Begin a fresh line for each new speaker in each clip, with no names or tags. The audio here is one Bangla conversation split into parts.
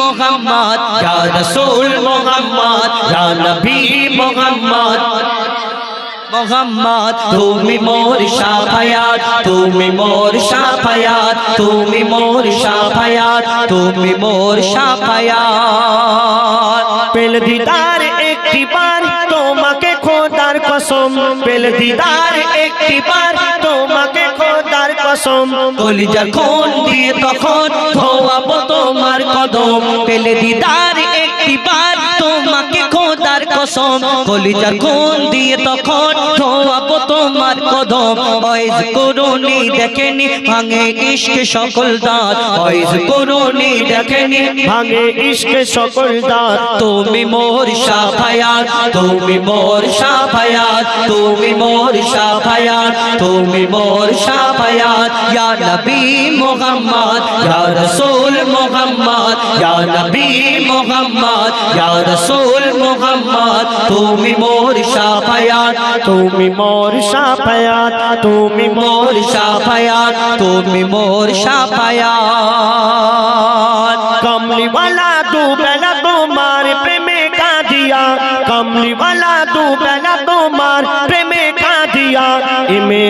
মোহাম্মদ, ইয়া রাসূল মোহাম্মদ, তুমি মোর সাফায়াত, তুমি মোর সাফায়াত, তুমি মোর সাফায়াত, তুমি মোর সাফায়াত।
পেল দিদার একটি বার তোমাকে খোদার কসম, পেল দিদার একটি বার তোমাকে কসম
কলিজা খুন দিয়ে তখন ধোয়াবো তোমার কদম। পেলে দিদার একটি বার কসম, কলিজার খুন দিয়ে তখন ধোয়াবো তোমার কদম। ওইজ করুনি দেখেনি, ভাঙে ইশক সকল দাঁত। ওইজ করুনি দেখেনি,
ভাঙে ইশকে সকল দাঁত।
তুমি মোর সাফায়াত, তুমি মোর সাফায়াত, তুমি মোর সাফায়াত, তুমি মোর সাফায়াত। ইয়া নবী মুহাম্মদ, ইয়া রাসূল মুহাম্মদ, ইয়া নবী মুহাম্মদ, ইয়া রাসূল মুহাম্মদ। তুমি মোর সাফায়াত
তুমি মোর সাফায়াত তুমি
মোর সাফায়াত তুমি মোর সাফায়াত
कमली वाला तू बेला तुम्हार प्रेमे का दिया कमली वाला तू बेला तुम्हार प्रेमे का दिया इमे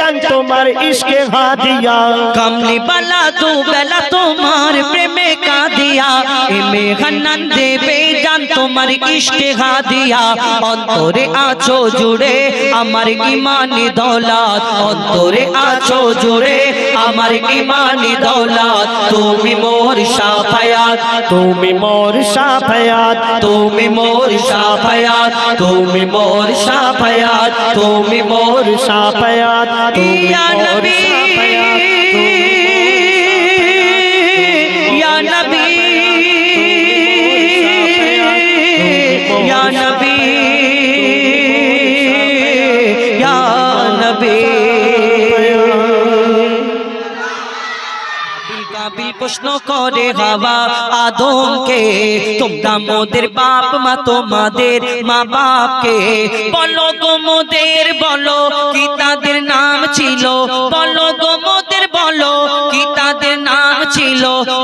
জান তোমার ইশকে হাদিয়া
কামলি বালা দু বেলা তোমার প্রেমে কাঁদিয়া এমে হান্নান দেবে জান তোমার ইশকে হাদিয়া অন্তরে আছো জুড়ে আমার ইমানি দৌলত অন্তরে আছো জুড়ে আমার ইমানি দৌলত তুমি মোর সাফায়াত
তুমি মোর সাফায়াত
তুমি মোর সাফায়াত তুমি মোর সাফায়াত তুমি মোর
সাফায়াত
ইয়া নবী ইয়া নবী কাবিল প্রশ্ন করে হাওয়া আদমকে তোমরা মোদের বাপ মা তোমাদের মা বাপকে বলো গো মোদের বলো কি তাদের নাম ছিল? বলো গো মোদের, বলো কি তাদের নাম ছিল?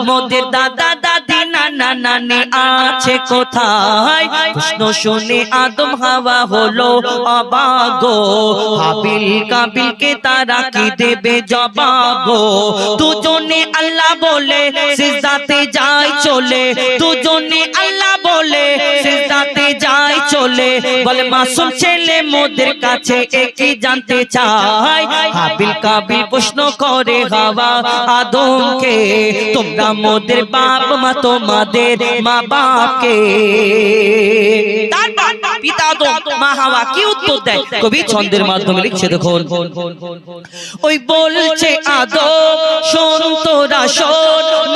মোদের দাদা, দাদি, নানা, নানি আছে কোথায়? প্রশ্ন শুনে আদম, হাওয়া হলো অবাগো হাবিল, কাবিলকে তারা কি দেবে জবাবো? দুজনে আল্লাহ বলে সিজদাতে যায় চলে। দুজনে আল্লাহ বলে চলে বলে মাসুম ছেলে, মোদের কাছে একই জানতে চায় হাবিল কাবিল প্রশ্ন করে, হাওয়া আদমকে, তোমরা মোদের বাপ মা, তোমাদের মা বাপকে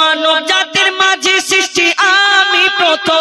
মানব জাতির মাঝে সৃষ্টি আমি প্রথম।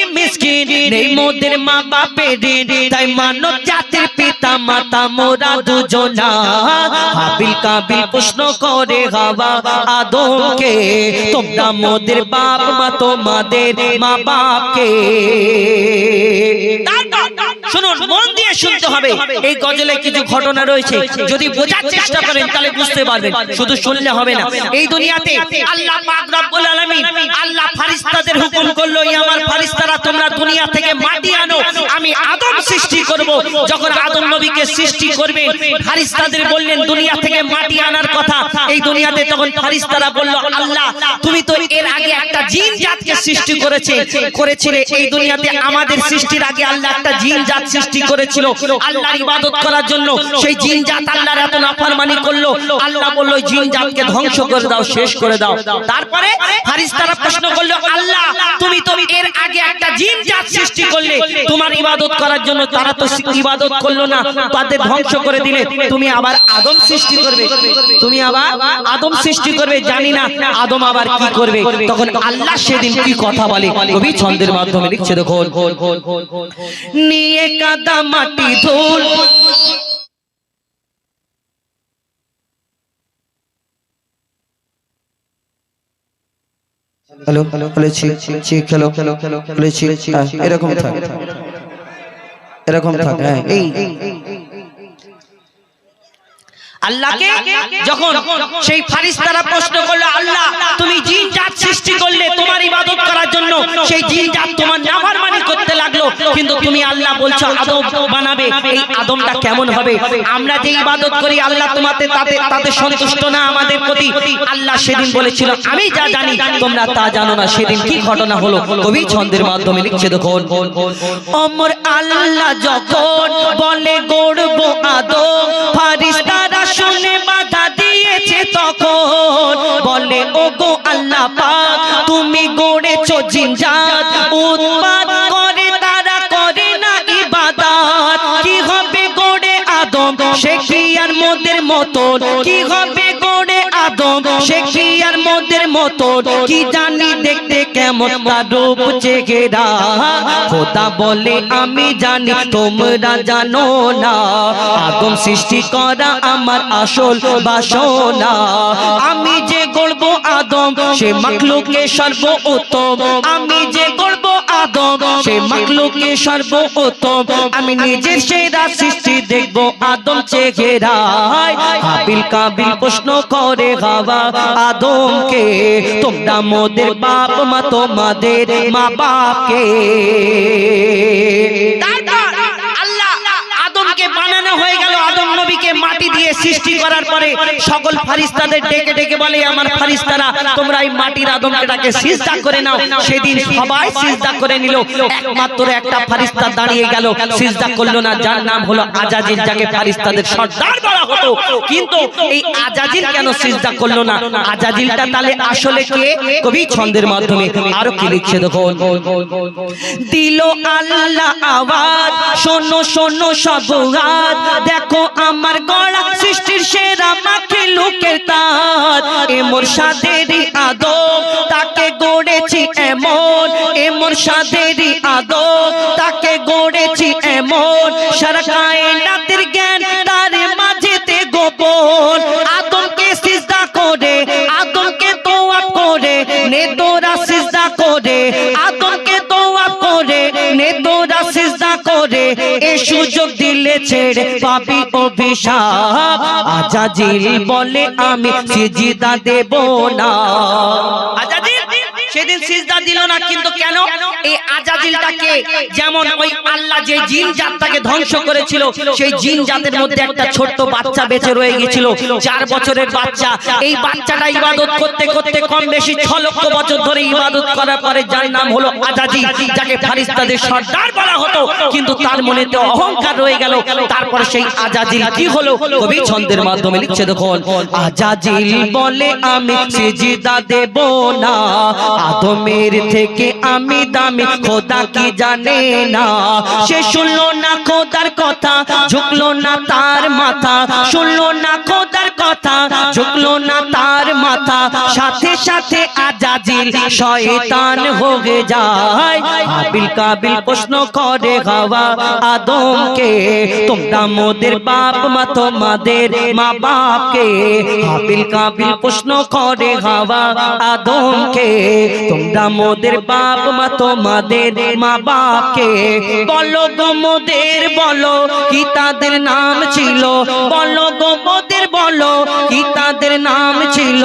নেই মোদের মা বাপের তাই মানব জাতির পিতা, মাতা, মোরা দুজনা হাবিল কাবিল প্রশ্ন করে, হাওয়া আদমকে, তোমরা মোদের বাপ, মা, তোমাদের মা বাপকে শুনুন মন দিয়ে শুনতে হবে। এই গজলে কিছু ঘটনা রয়েছে। যদি বোঝার চেষ্টা করেন তাহলে বুঝতে পারবেন। শুধু শুনলে হবে না। এই দুনিয়াতে আল্লাহ পাক রব্বুল আলামিন আল্লাহ ফারিস্তাদের হুকুম করল এই আমার ফারিস্তারা তোমরা দুনিয়া থেকে মাটি আনো। আমি আদম সৃষ্টি করব। যখন আদম নবীকে সৃষ্টি করবে। ফারিস্তাদের বললেন, দুনিয়া থেকে মাটি আনার কথা। এই দুনিয়াতে তখন ফারিস্তারা বলল, আল্লাহ, তুমি তো এর আগে একটা জিন জাতকে সৃষ্টি করেছে। করেছিলে, এই দুনিয়াতে আমাদের সৃষ্টির আগে আল্লাহ একটা জিন জাত সৃষ্টি করেছিল। আল্লাহর ইবাদত করার জন্য সেই জিন জাত আল্লাহর এত নাফরমানি করল। আল্লাহ বলল জিন জাতকে ধ্বংস করে দাও, শেষ করে দাও। তারপরে ফারিস্তারা প্রশ্ন করল, আল্লাহ, তুমি তো এর আগে একটা জিন জাত সৃষ্টি করলে। তোমার ইবাদত করার জন্য তারা তো ইবাদত করল না তাদের ধ্বংস করে দিলে তুমি আবার আদম সৃষ্টি করবে। তুমি আবার আদম সৃষ্টি করবে জানি না আদম আবার কি করবে। তখন আল্লাহ সেদিন কি কথা বলে? কবি ছন্দের মাধ্যমে লিখছে দেখো নিয়ে কাদা মাটি ধুল।
হ্যালো হ্যালো বলেছি ছি খেলো বলেছি হ্যাঁ, এরকম থাক। এরকম থাকে হ্যাঁ এই।
আল্লাহকে যখন সেই ফারিস্তারা প্রশ্ন করল আল্লাহ তুমি তুমি আল্লাহ বলছো আদম বানাবে, এই আদমটা কেমন হবে? আমরা যে ইবাদত করি, আল্লাহ তোমাতে তাতে তাতে সন্তুষ্ট না আমাদের প্রতি। আল্লাহ সেদিন বলেছিল, আমি যা জানি, তোমরা তা জানো না। সেদিন কি ঘটনা হলো? কবি ছন্দের মাধ্যমে লিখছে, দেখুন। অমর আল্লাহ যখন বলে, গড়ব আদম। ফারিস্তারা শুনে বাধা দিয়েছে তখন। বলে ও গো আল্লাহ পাক, তুমি গড়েছো জিনজাত উৎপাদ মতো কি হবে গড়ে আদম? সে কি জানি দেখতে কেমন রূপ খোদা বলে, আমি জানি তোমরা জানো না। আদম সৃষ্টি করা আমার আসল বাসনা। আমি যে গড়ব আদম, সে মাখলুকে সর্ব উত্তম আমি যে গড়ব আদম সে মাখলুকে সর্ব উত্তম আমি নিজের সেরা সৃষ্টি দেখব আদম চেহারায়। হাবিল কাবিল প্রশ্ন করে হাওয়া আদমকে তোমরা মোদের বাপ মা তোমাদের মা বাপকে। আদমকে বানানো হয়ে গেল আদম নবীকে মাটি দিয়ে। সৃষ্টি করার পরে সকল ফারিস্তাদের ডেকে ডেকে বলে, আমার ফারিস্তারা, তোমরা এই মাটির আদমকেটাকে সিজদা করে নাও। সেদিন সবাই সিজদা করে নিল। একমাত্র একটা ফারিস্তা দাঁড়িয়ে গেল, সিজদা করল না। যার নাম হলো আজাজিল যাকে ফারিস্তাদের সর্দার বলা হতো। কিন্তু এই আজাজিল কেন সিজদা করল না? আজাজিলটা তাহলে আসলে কে? কবি ছন্দের মাধ্যমে। আরও কি লিখছে দেখো দিল আল্লাহ আওয়াজ, শোনো শোনো সব দেখো আমার গলা সৃষ্টির সেরা মাখে লোকের তাত এ মোর সাদেরই আদম তাকে গড়েছি এমন। এ মোর সাদেরই আদম তাকে গড়েছি এমন। সারা কায়নাতের জ্ঞান তার মাঝেতে গোপন। আদমকে সিজদা করে, আদমকে তোয়া করে, নে তোরা সিজদা করে। আদমকে তোয়া করে, নে তোরা সিজদা করে। এ সুযোগ ছেড়ে পাবি অভিশাপ। আজাজিল বলে আমি সিজিদা দেব না। আজাজিল সেদিন সিজদা দিল না কিন্তু কেন? এই আজাজিলটাকে যেমন ওই আল্লাহ যে জিন জাতটাকে ধ্বংস করেছিল সেই জিন জাতের মধ্যে একটা ছোট্ট বাচ্চা বেঁচে রয়ে গেছিল চার বছরের বাচ্চা। এই বাচ্চাটা ইবাদত করতে করতে কম বেশি ছ লক্ষ বছর ধরে ইবাদত করার পরে যার নাম হলো আজাজি যাকে ফারিস্তাদের সর্দার বলা হতো। কিন্তু তার মনেতে অহংকার রয়ে গেল। তারপরে সেই আজাজিল কি হলো? কবি ছন্দের মাধ্যমে লিখছে দেখুন আজাজিল বলে আমি সিজদা দেব না আদমের থেকে আমি দামি, খোদা কি জানে না? সে শুনলো না খোদার কথা, ঝুঁকলো না তার মাথা, শুনলো না খোদার কথা ঝুঁকলো না তার মাথা। সাথে সাথে আজাজিল শয়তান হয়ে যায়। হাবিল কাবিল প্রশ্ন করে হাওয়া আদমকে, তোমরা মোদের বাপ মা, তোমাদের মা বাপকে? হাবিল কাবিল প্রশ্ন করে হাওয়া আদমকে, তোমরা মোদের বাপ মা, তোমাদের মা বাপকে? বলো গো মোদের, বলো কি তাদের নাম ছিল? বলো গো মোদের, বলো কি তাদের নাম ছিল?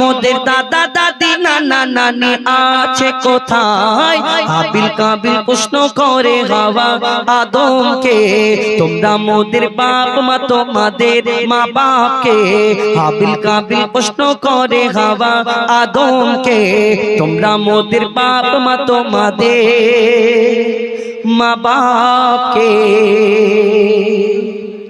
মোদের দাদা, দাদি, নানা, নানি আছে কোথায়? হাবিল কাবিল প্রশ্ন করে হাওয়া আদমকে, তোমরা মোদের বাপ মা, তোমাদের মা বাপকে হাবিল কাবিল প্রশ্ন করে হাওয়া আদমকে, তোমরা মোদের বাপ মা, তোমাদের মা বাপকে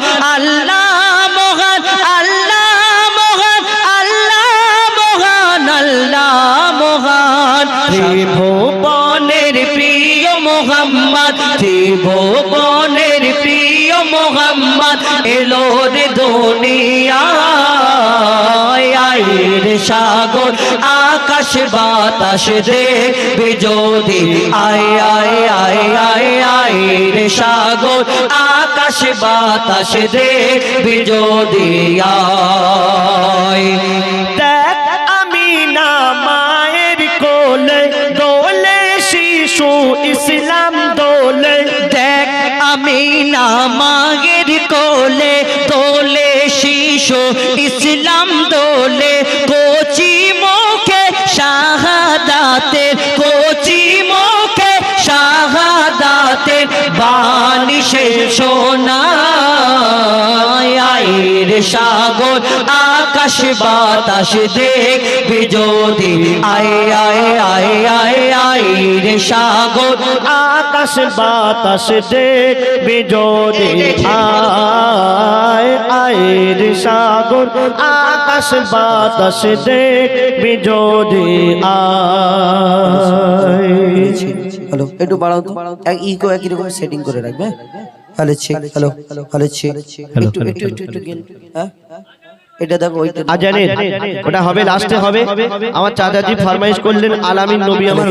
মহান, আল্লাহ মহান আল্লাহ মহান আল্লাহ মহান আল্লাহ মহান। ত্রিভুবনের প্রিয় মোহাম্মদ ত্রিভুবনের প্রিয় মোহাম্মদ, এলো রে দুনিয়ায় সাগর, আকাশ বাতাস দেখবে যদি আয় আয় আয় আয় আয় সাগর, আকাশ বাতাস দেখবে যদি আয়। সাগর, আকাশ বাতাস দেখ, বিজোদি। আয় আয় আয় আয় আয় রে সাগর,
আকাশ বাতাস দেখ বিজোরে আয় আয়ের সাগর, আকাশ বাতাস দেখ বিজোরে আয়।
হ্যালো, একটু বাড়াও তো। এক ইকো একই রকম সেটিং করে রাখবে। Hello check hello hello. একটু একটু একটু একটু হ্যাঁ? এটা দেখো
আজানের ওটা হবে লাস্টে হবে। আমার চাচাজি ফরমাইশ করলেন আলামিন নবী আমার